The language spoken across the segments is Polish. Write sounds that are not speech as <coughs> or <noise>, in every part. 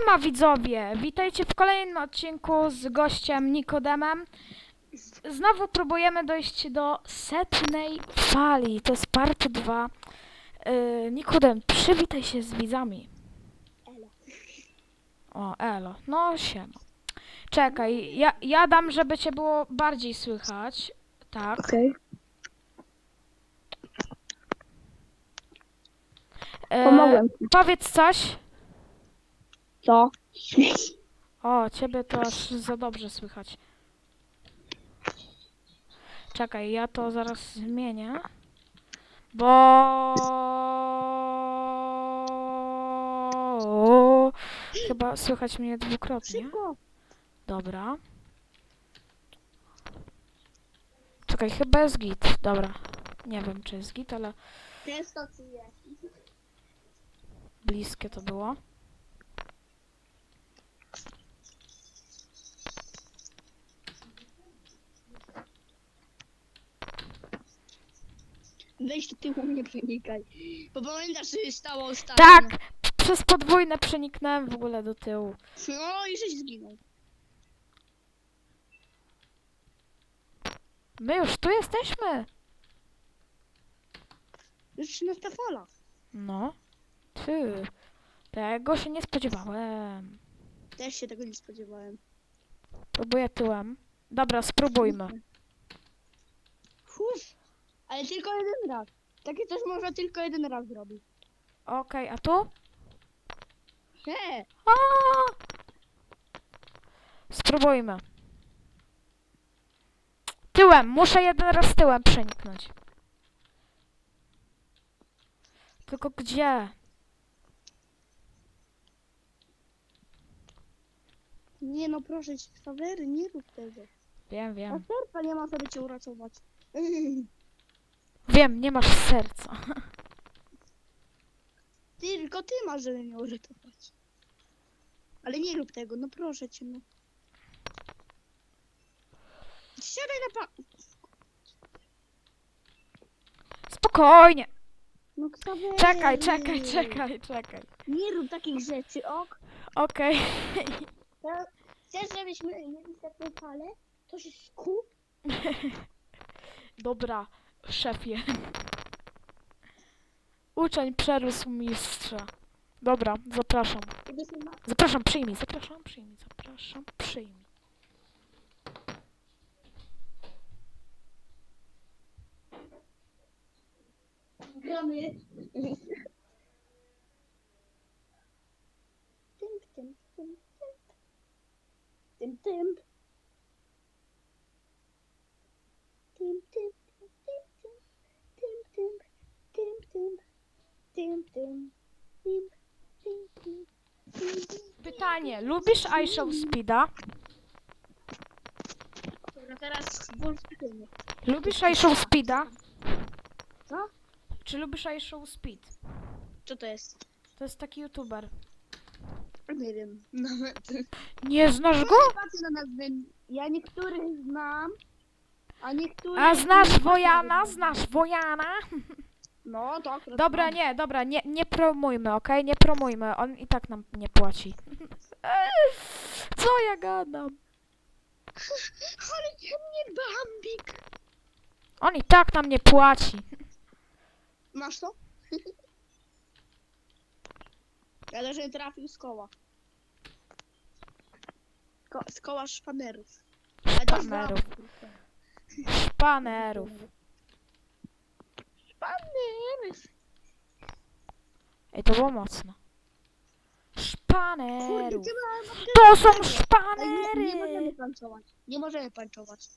Siema widzowie! Witajcie w kolejnym odcinku z gościem Nikodemem. Znowu próbujemy dojść do setnej fali. To jest part 2. Yy, Nikodem, przywitaj się z widzami. Elo. O, elo. No, siema. Czekaj, ja, ja dam, żeby cię było bardziej słychać. Tak. Okej. E, Pomogłem. Powiedz coś. Co? O, ciebie to aż za dobrze słychać. Czekaj, ja to zaraz zmienię. Bo chyba słychać mnie dwukrotnie. Dobra. Czekaj, chyba jest git. Dobra. Nie wiem, czy jest git, ale Często ci jest. bliskie to było. Weź do tyłu nie przenikaj. Bo pamiętasz, się stało ostatnio? Tak! Przez podwójne przeniknąłem w ogóle do tyłu. No i żeś zginął. My już tu jesteśmy! Już 13 fala. No. Ty. Tego się nie spodziewałem. Też się tego nie spodziewałem. Próbuję tyłem. Dobra, spróbujmy. Huf. Ale tylko jeden raz. Takie coś można tylko jeden raz zrobić. Okej, a tu? He! A! Spróbujmy. Tyłem, muszę jeden raz tyłem przeniknąć. Tylko gdzie? Nie no proszę cię, nie rób tego. Wiem, A wiem. serca nie ma sobie cię uratować. <laughs> Wiem, nie masz serca. Tylko ty masz, żeby mnie uratować. Ale nie rób tego, no proszę cię, no. Siadaj na pa... Spokojnie. No. Czekaj, czekaj, czekaj, czekaj. Nie rób takich rzeczy, ok? Okej. Chcesz, żebyśmy mieli taką falę? To się skup. <laughs> Dobra, szefie. Uczeń przerósł mistrza. Dobra, zapraszam. Zapraszam, przyjmij, zapraszam, przyjmij, zapraszam, przyjmij. Gramy. Tym, tym, tym. Tym, tym. Tym, tym, tym, Pytanie, lubisz I Show Speeda? Dobra, teraz. Lubisz I Show Speeda? Co? Czy lubisz I Speed? Co to jest? To jest taki youtuber. Nie wiem, <laughs> nawet. Nie znasz go? Ja niektórych znam, a niektórych... A znasz Wojana? Znasz Wojana? <laughs> No, akurat Dobra, nie, dobra, nie, nie promujmy, okej? Nie promujmy, on i tak nam nie płaci. <laughs> Co ja gadam? Ale nie mnie Bambik. On i tak nam nie płaci. Masz to? <laughs> Ale że trafił z koła. Ko z koła szpanerów. Ale to jest Szpanerów. Szpanerów. Szpanerów. Ej, to było mocno. Kurde, ma- To są nie, nie możemy szpanery! panczować. Nie możemy panczować.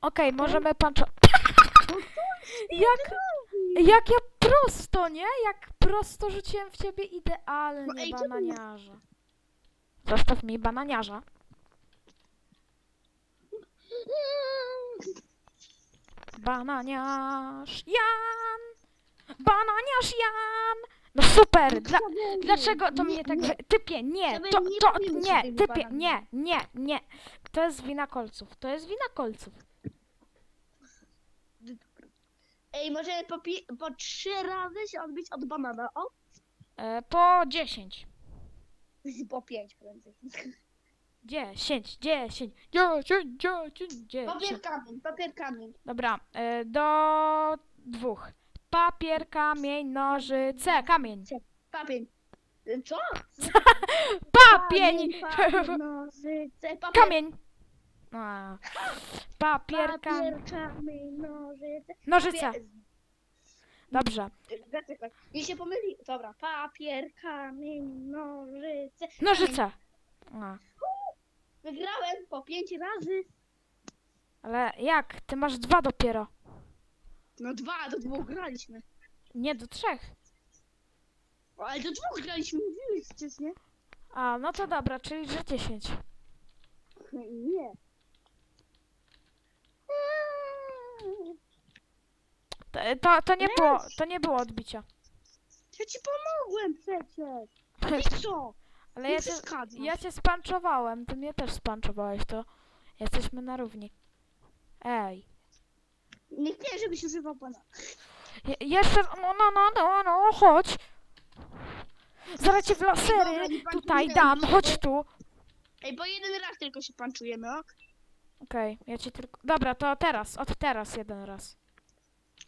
Okej, możemy Jak, jak ja prosto, nie? Jak prosto rzuciłem w ciebie No idealnie ej, bananiarza. Zostaw mi bananiarza. <laughs> Bananiarz Jan! Bananiarz Jan! No super! Dla, dlaczego to mnie tak... wy- Typie, nie! To, nie to, nie! Typie, nie! Nie! Nie! To jest wina kolców. To jest wina kolców. Ej, możemy po, pi- po trzy razy się odbić od banana, o? E, po 10. <laughs> Po pięć prędzej. 10, 10, 10, 10, 10. Papier, kamień, papier, kamień. Dobra, y, do dwóch. Papier, kamień, nożyce, kamień. Papier. Y, Co? Papień! <laughs> papier, nożyce, papier. Kamień! A. Papier, kamień. Papier, kamień, nożyce. Nożyce. Papier- Dobrze. Zaczekaj. Mi się pomyli. Dobra. Papier, kamień, nożyce. Nożyce. A. Wygrałem po pięć razy. Ale jak? Ty masz dwa dopiero. No dwa, do dwóch graliśmy. Nie do trzech. O, ale do dwóch graliśmy, mówiłeś przecież, nie? A, no to dobra, czyli że 10. Nie. To, to, to nie było, to nie było odbicia. Ja ci pomogłem przecież. <laughs> I co? Ale ja cię, ja cię spanczowałem, ty mnie też spanczowałeś, to jesteśmy na równi. Ej. Nie chcę, żebyś używał pana. Je, jeszcze, no, no, no, no, no, chodź. Zaraz cię w Dobra, lasery nie tutaj panczujemy dam, się. chodź tu. Ej, bo jeden raz tylko się panczujemy, ok? Okej, ja ci tylko... Dobra, to teraz, od teraz jeden raz.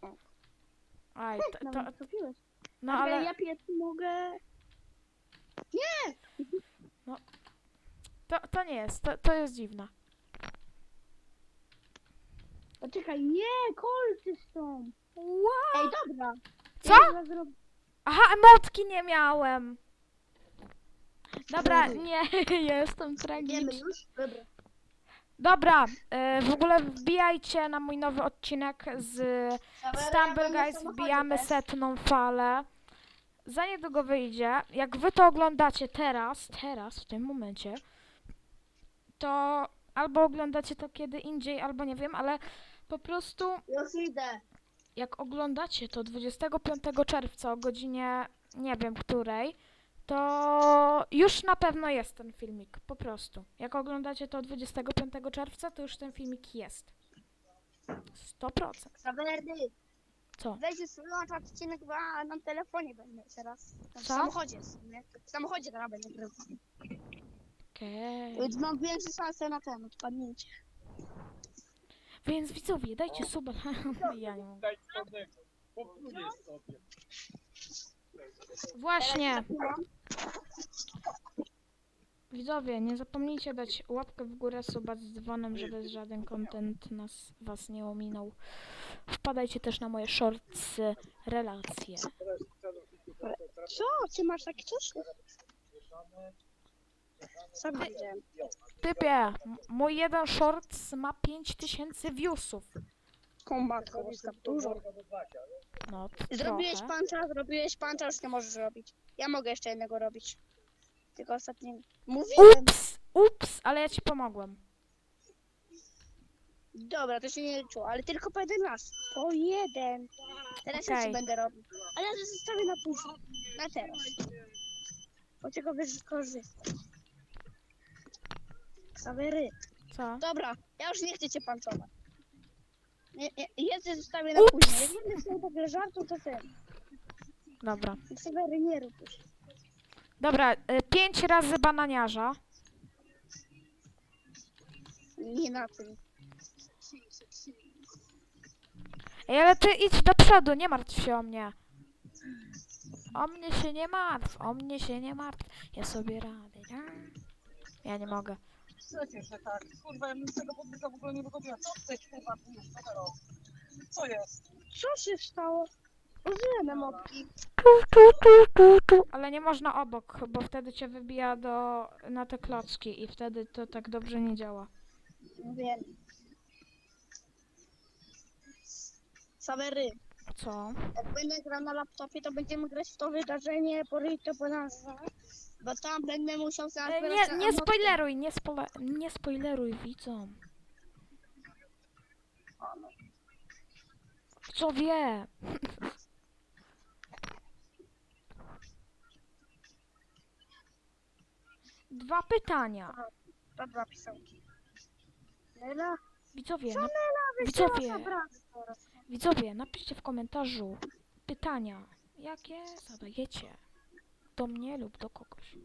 O. Aj, to, No, to, no, no ale ale ja pierwszy mogę... to, to nie jest, to, to jest dziwne. Poczekaj, nie, kolcy są. Wow. Ej, dobra. Co? Ja zaraz zrobię- Aha, emotki nie miałem. Dobra, nie, <laughs> jestem Wiemy tragiczny. już? Dobra. Dobra, e, w ogóle wbijajcie na mój nowy odcinek z Stumble Guys, wbijamy setną falę. Za niedługo wyjdzie. Jak wy to oglądacie teraz, teraz, w tym momencie, to albo oglądacie to kiedy indziej, albo nie wiem, ale po prostu Już idę. jak oglądacie to 25 czerwca o godzinie nie wiem której, to już na pewno jest ten filmik, po prostu. Jak oglądacie to 25 czerwca, to już ten filmik jest. 100%. Sawerdy, Co? weź już wyłącz odcinek, bo na telefonie będę teraz. W Co? samochodzie, nie? W samochodzie teraz będę grał. Okej. Więc mam większe szanse na ten odpadnięcie. Więc widzowie, dajcie suba. ja nie mogę. Daj sobie. Popluję sobie. Właśnie, widzowie, nie zapomnijcie dać łapkę w górę, suba z dzwonem, żeby żaden content nas was nie ominął. Wpadajcie też na moje shortsy, relacje. Co? Ty masz takie coś? Sam widziałem. Typie, m- mój jeden shorts ma 5000 viewsów. Kombatko, dużo. No, t- Zrobiłeś trochę. pancza, zrobiłeś pancza, już nie możesz robić. Ja mogę jeszcze jednego robić. Tylko ostatni. Mówiłem! Ups, ups, ale ja ci pomogłem. Dobra, to się nie liczyło, ale tylko po jeden raz. Po jeden. Teraz ja Okej. ci będę robił. Ale ja to zostawię na później. Na teraz. Bo czego wykorzystam. Sawery. Co? Dobra, ja już nie chcę cię panczować. Nie, nie, cię zostawię na Ups. później. Jak będę takie żartu, to ten. Dobra. Sawery nie rób już. Dobra, y, pięć razy bananiarza. Nie na tym. Ej, ale ty idź do przodu, nie martw się o mnie. O mnie się nie martw, o mnie się nie martw. Ja sobie radzę. nie? Ja nie mogę. Przecież, że tak. Kurwa, ja bym z tego podbyka w ogóle nie wychodziła. Co chcesz, kurwa, co teraz? Co jest? Co się stało? Użyłem emotki. Tu, tu, tu, tu, tu. Ale nie można obok, bo wtedy cię wybija do, na te klocki i wtedy to tak dobrze nie działa. Wiem. Sawery. Co? Jak będę grał na laptopie, to będziemy grać w to wydarzenie Burrito Bonanza. Bo tam będę musiał E, zabrać nie, nie spoileruj, nie, spole, nie spoileruj widzom. Co wie? <laughs> Dwa pytania. To dwa pisełki. Lela? Widzowie, Co na, Lela widzowie. teraz? Widzowie, napiszcie w komentarzu pytania, jakie zadajecie do mnie lub do kogoś.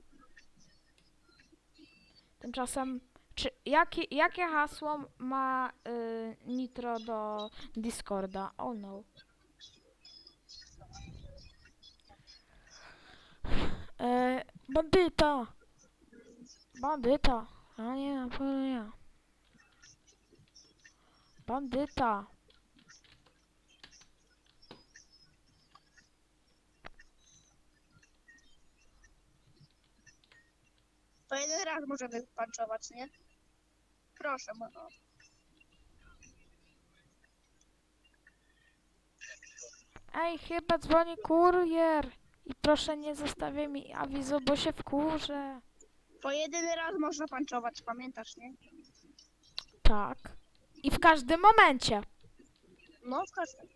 Tymczasem, czy jakie, jakie hasło ma y, Nitro do Discorda? Oh no. E, bandyta! Bandyta! A nie, na pewno nie. Bandyta! To jeden raz możemy panczować, nie? Proszę, no. Ej, chyba dzwoni kurier! I proszę nie zostawiaj mi awizu, bo się wkurzę. Po jeden raz można panczować, pamiętasz, nie? Tak. I w każdym momencie. No, w każdym.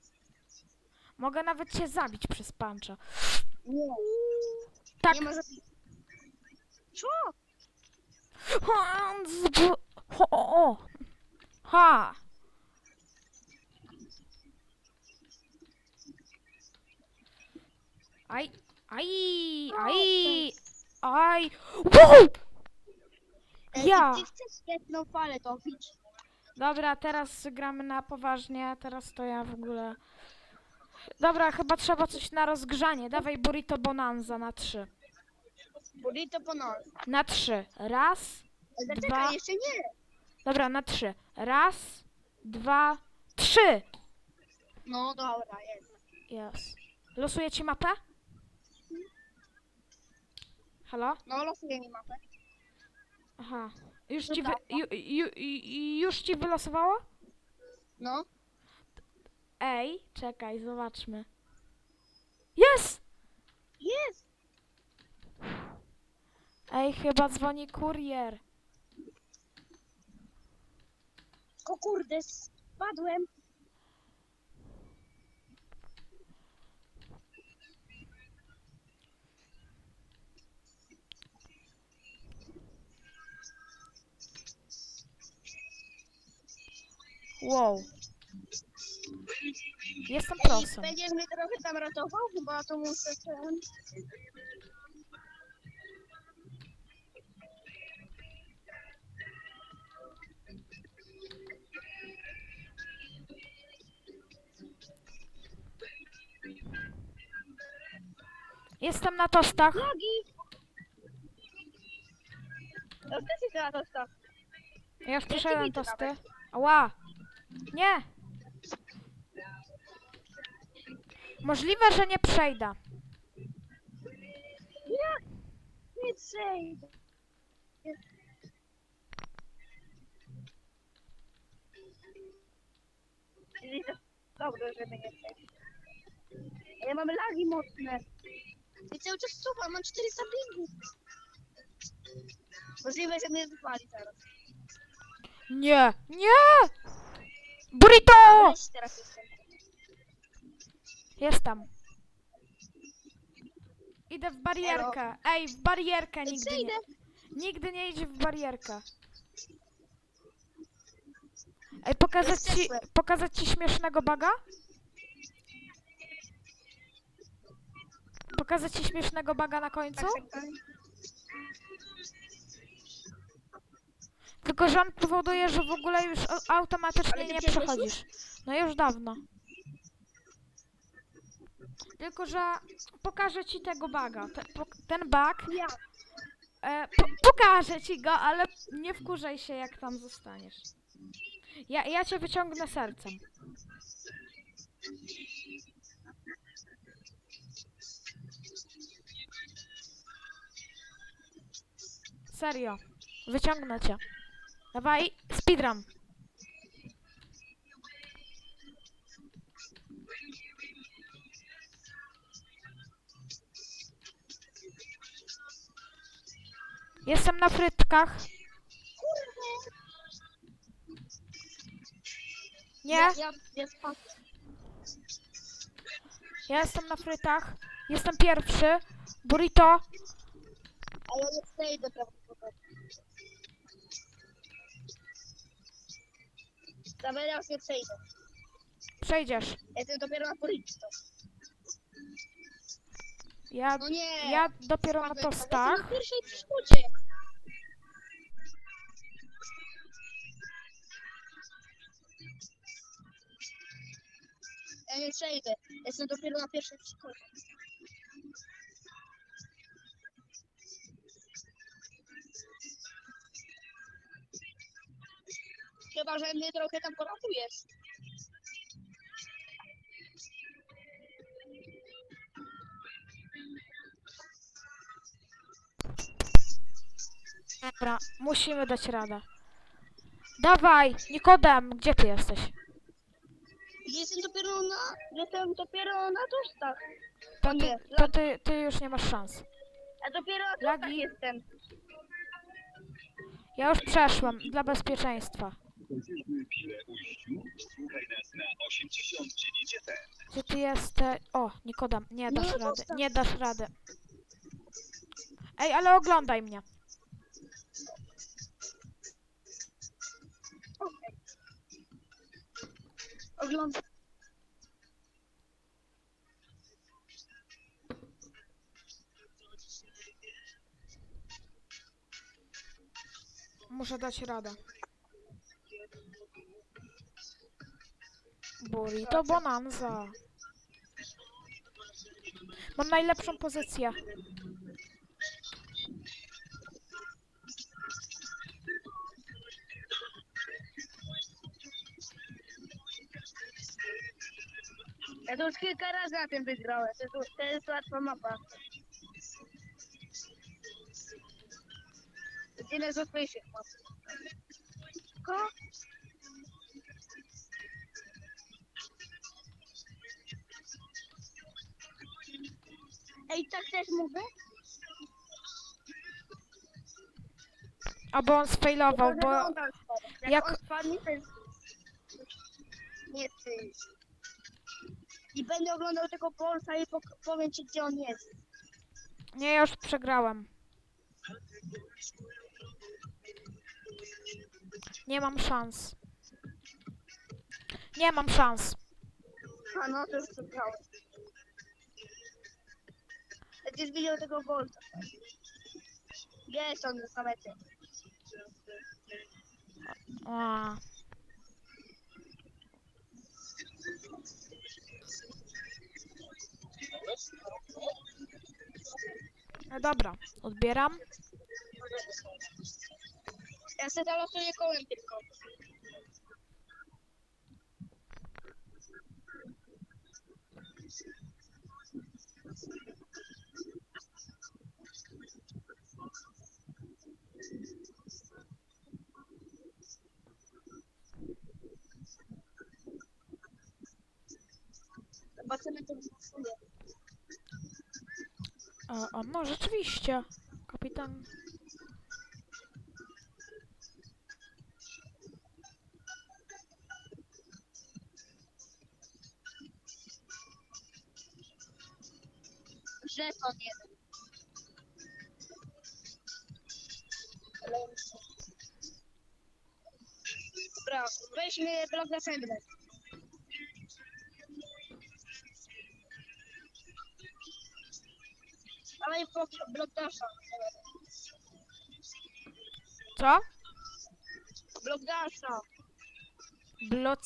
Mogę nawet cię zabić przez pancza. Nie, Tak. nie za... Co? Ho. Ha! Aj, aj, aj, aj. Wow! Ej, Ja. Ty chcesz jedną falę topić? Dobra, teraz gramy na poważnie, teraz to ja w ogóle... Dobra, chyba trzeba coś na rozgrzanie. Dawaj burrito bonanza na trzy. Burrito po nos. Na trzy. Raz, Ale Dwa. Jeszcze nie. dobra, na trzy. Raz, dwa, trzy. No dobra, jest. Jest. Losuję ci mapę? Halo? No, losuję mi mapę. Aha. Już No ci, wy, tak. ju, ju, ju, już ci wylosowało? No. Ej, czekaj, zobaczmy. Jest! Jest! Ej, chyba dzwoni kurier. O kurde, spadłem. Wow. Jestem Ej, prosem. będziesz mnie trochę tam ratował? Chyba to muszę ten... Jestem na tostach. Nogi! No też jest na to stop. Ja już przeszedłem widzę tosty. nawet. Ała! Nie! Możliwe, że nie przejdę. Jak? Nie przejdę. Czyli to dobrze, żeby nie przejść. Ja mam lagi mocne. I cały czas słucham, mam 400 pingów. Możliwe, że mnie wypali zaraz. Nie! Nie! Burrito! Weź teraz jestem. Jestem. Idę w barierkę. Ej, w barierkę nigdy Przejdę. nie. Nigdy nie idź w barierkę. Ej, pokazać ci, pokazać ci śmiesznego baga? Pokazać ci śmiesznego baga na końcu? Tylko, że on powoduje, że w ogóle już au- automatycznie nie przechodzisz. No już dawno. Tylko, że pokażę ci tego baga. Ten bug, e, po, pokażę ci go, ale nie wkurzaj się, jak tam zostaniesz. Ja, ja cię wyciągnę sercem. Serio. Wyciągnę cię. Dawaj, speedrun. Jestem na frytkach. Nie, Ja, ja, ja jestem na frytach. Jestem pierwszy. Burrito. A ja nie przejdę prawdopodobnie. Ja już nie przejdę. Przejdziesz. Jestem dopiero na policji. Ja, No nie. ja dopiero na. Jestem na pierwszej przeszkodzie. Ja nie przejdę. Jestem dopiero na pierwszym szkole. Chyba, że mnie trochę tam poratujesz. Dobra, musimy dać radę. Dawaj, Nikodem, gdzie ty jesteś? Jestem dopiero na... Jestem dopiero na tostach. To ty, nie, to ty, ty już nie masz szans. A dopiero na Lagi. jestem. Ja już przeszłam, dla bezpieczeństwa. Chociażby chwilę ujściu, słuchaj nas na 89 FM. Gdzie ty jesteś? O, Nikodem, nie No, dasz rady, zostaw. nie dasz rady. Ej, ale oglądaj mnie. Okej. Oglądam. Muszę dać radę. Burrito Bonanza. Mam najlepszą pozycję. Ja to już kilka razy na tym wygrałem. To jest, to jest łatwa mapa. Tyle z łatwiejszych map. Ko? Ej, tak też mówię? Albo on sfailował, bo. Jak, jak- on spadnie, to jest... Nie ty. I będę oglądał tego Polsa i pok- powiem ci, gdzie on jest. nie, ja już przegrałem. Nie mam szans. Nie mam szans. A no, to już przegrałem. Będziesz widział tego Bolta. Jest on na mecie. A. No dobra, odbieram. Ja se zalosuję kołem tylko. Zobaczymy, wystosuje. A, a no rzeczywiście. Kapitan. Żeton jeden. Dobra, weźmy blok następny. Dawaj blok, blok dasza. Co? Blok dasza. Block.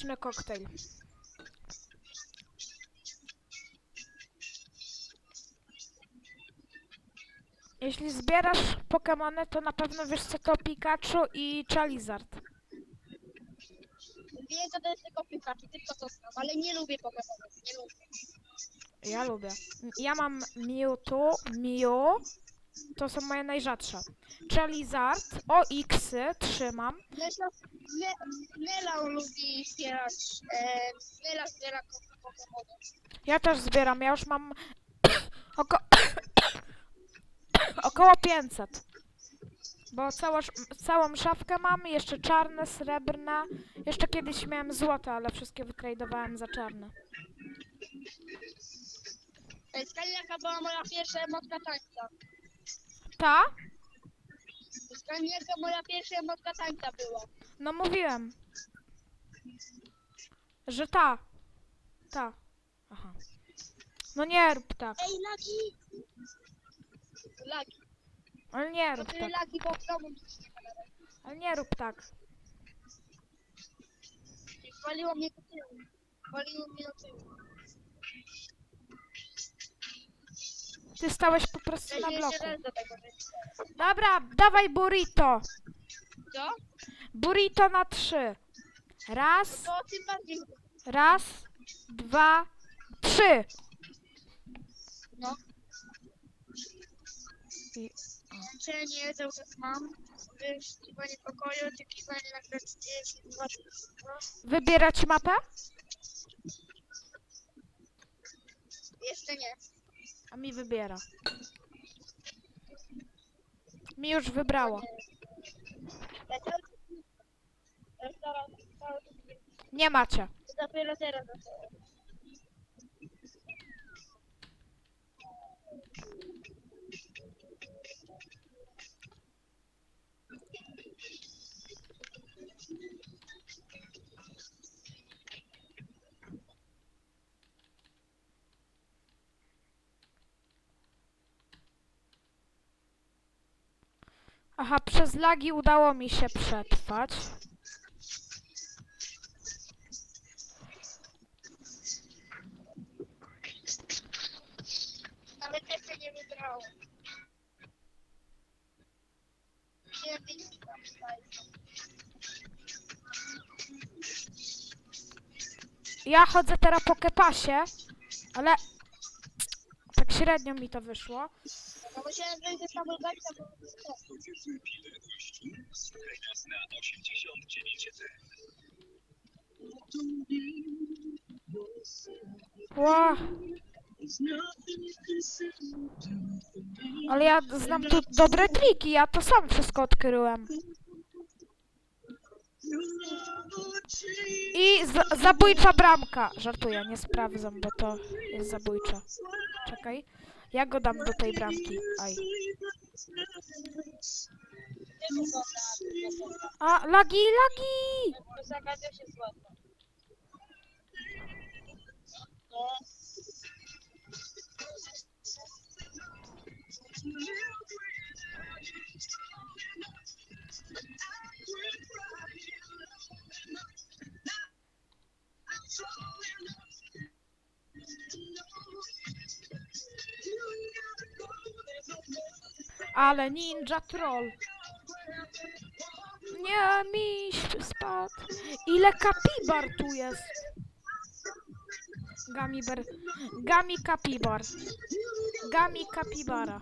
Pyszny koktajl. Jeśli zbierasz Pokemony, to na pewno wiesz co to Pikachu i Charizard. Wiem, że to jest tylko Pikachu, tylko to znam, ale nie lubię Pokemonów, nie lubię. Ja lubię. Ja mam Mewtwo, Mew. To są moje najrzadsze. Charizard, OX trzymam. Nela lubi zbierać, e, Nela zbiera ko- Pokemony. Ja też zbieram. Ja już mam <coughs> oko... <coughs> około 500. Bo całą, całą szafkę mam, jeszcze czarne, srebrne. Jeszcze kiedyś miałem złote, ale wszystkie wytradowałem za czarne. Ej, Skali jaka była moja pierwsza emotka tańca? Ta? Skali jaka moja pierwsza emotka tańca była? No mówiłem. Że ta. Ta. Aha. No nie rób tak. Ej, Laki! Laki. Ale nie To rób ty tak. Laki, bo znowu mi się nie gada. Ale nie rób tak. Waliło mnie do tyłu. Waliło mnie do tyłu. Ty stałeś po prostu na bloku. Dobra, dawaj burrito. Co? Burrito na trzy. Raz, To tym bardziej. raz, dwa, trzy. No. I, Łączenie cały czas mam. Wyszukiwanie pokoju, oczekiwanie na grę 32. wybierać mapę? Jeszcze nie. A mi wybiera. Mi już czas... Nie macie. Dopiero teraz Aha, przez lagi udało mi się przetrwać. Nie wybrałem. Wiem, więc tam staję. Ja chodzę teraz po kepasie, ale tak średnio mi to wyszło. No musiałem wejść ze samolotami, bo... Ile gościu? Słuchaj nas na 89 FM. Ła. Ale ja znam tu dobre triki, ja to sam wszystko odkryłem. I za zabójcza bramka. Żartuję, nie sprawdzam, bo to jest zabójcza. Czekaj. Ja go dam do tej bramki. Aj. A, lagi, lagi! Ale ninja troll. Nie, miś spadł. Ile kapibar tu jest? Gamiber. Gami kapibar. Gami kapibara.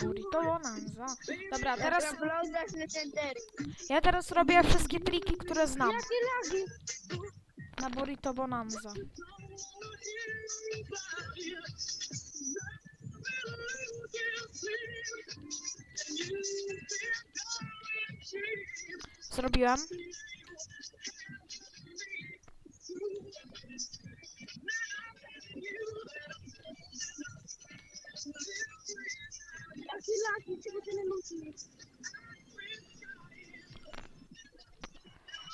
Burrito bonanza. Dobra, teraz ja teraz robię wszystkie triki, które znam Jakie lagi? na burrito bonanza. Mówisz?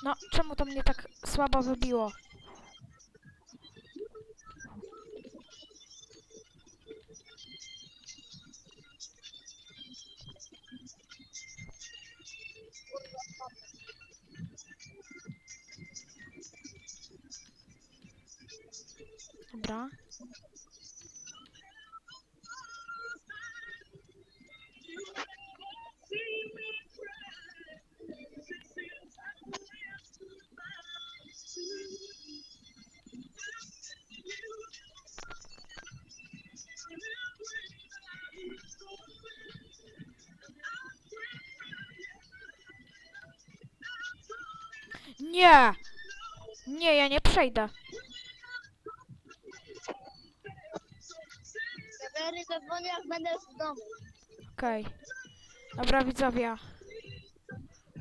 No, czemu to mnie tak słabo wybiło? Dobra. Nie! Nie, ja nie przejdę. Będę w domu. Okej. Dobra, widzowie.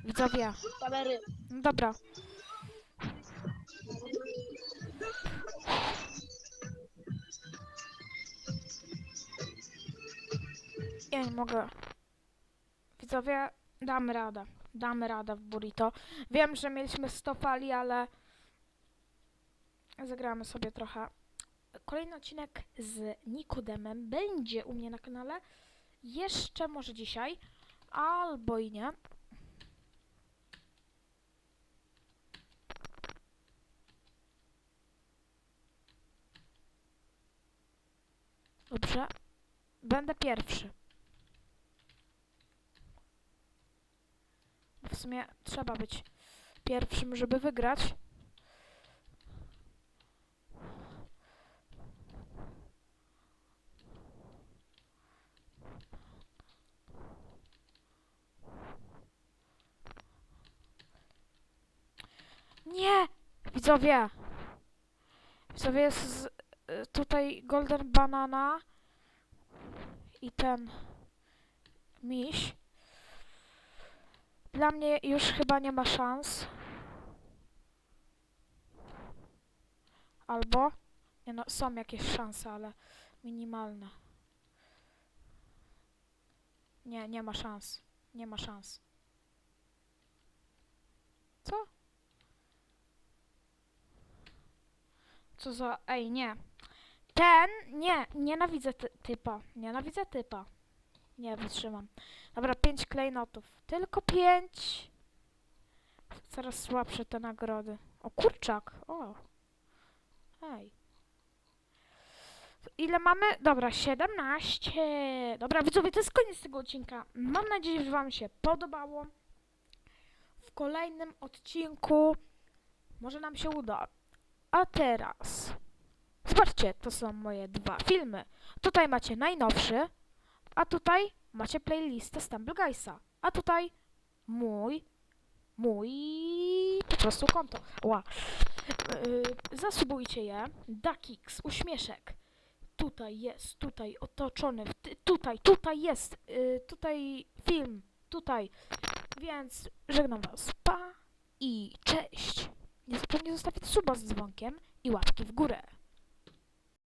Widzowie. Kamery. No dobra. Ja nie mogę. Widzowie, damy radę. Damy radę w burrito. Wiem, że mieliśmy 100 fali, ale zagramy sobie trochę. Kolejny odcinek z Nikodemem będzie u mnie na kanale. Jeszcze może dzisiaj, albo i nie. Dobrze. Będę pierwszy. W sumie trzeba być pierwszym, żeby wygrać. Nie! Widzowie! Widzowie jest z, y, tutaj Golden Banana i ten miś. Dla mnie już chyba nie ma szans. Albo, nie no, są jakieś szanse, ale minimalne. Nie, nie ma szans. Nie ma szans. Co? Co za... Ej, nie. Ten, nie, nienawidzę ty typa. Nienawidzę typa. Nie wytrzymam. Dobra, pięć klejnotów. Tylko pięć. Coraz słabsze te nagrody. O, kurczak. O. Ej. Ile mamy? Dobra, 17. Dobra, widzowie, to jest koniec tego odcinka. Mam nadzieję, że wam się podobało. W kolejnym odcinku może nam się uda. A teraz zobaczcie, to są moje dwa filmy. Tutaj macie najnowszy, a tutaj macie playlistę Stumble Guysa. A tutaj mój, mój po prostu konto. Ła. Yy, zasubujcie je. Dakix, uśmieszek. Tutaj jest, tutaj otoczony, tutaj, tutaj jest, yy, tutaj film, tutaj. Więc żegnam was. Pa i cześć. Nie zapomnij zostawić suba z dzwonkiem i łapki w górę.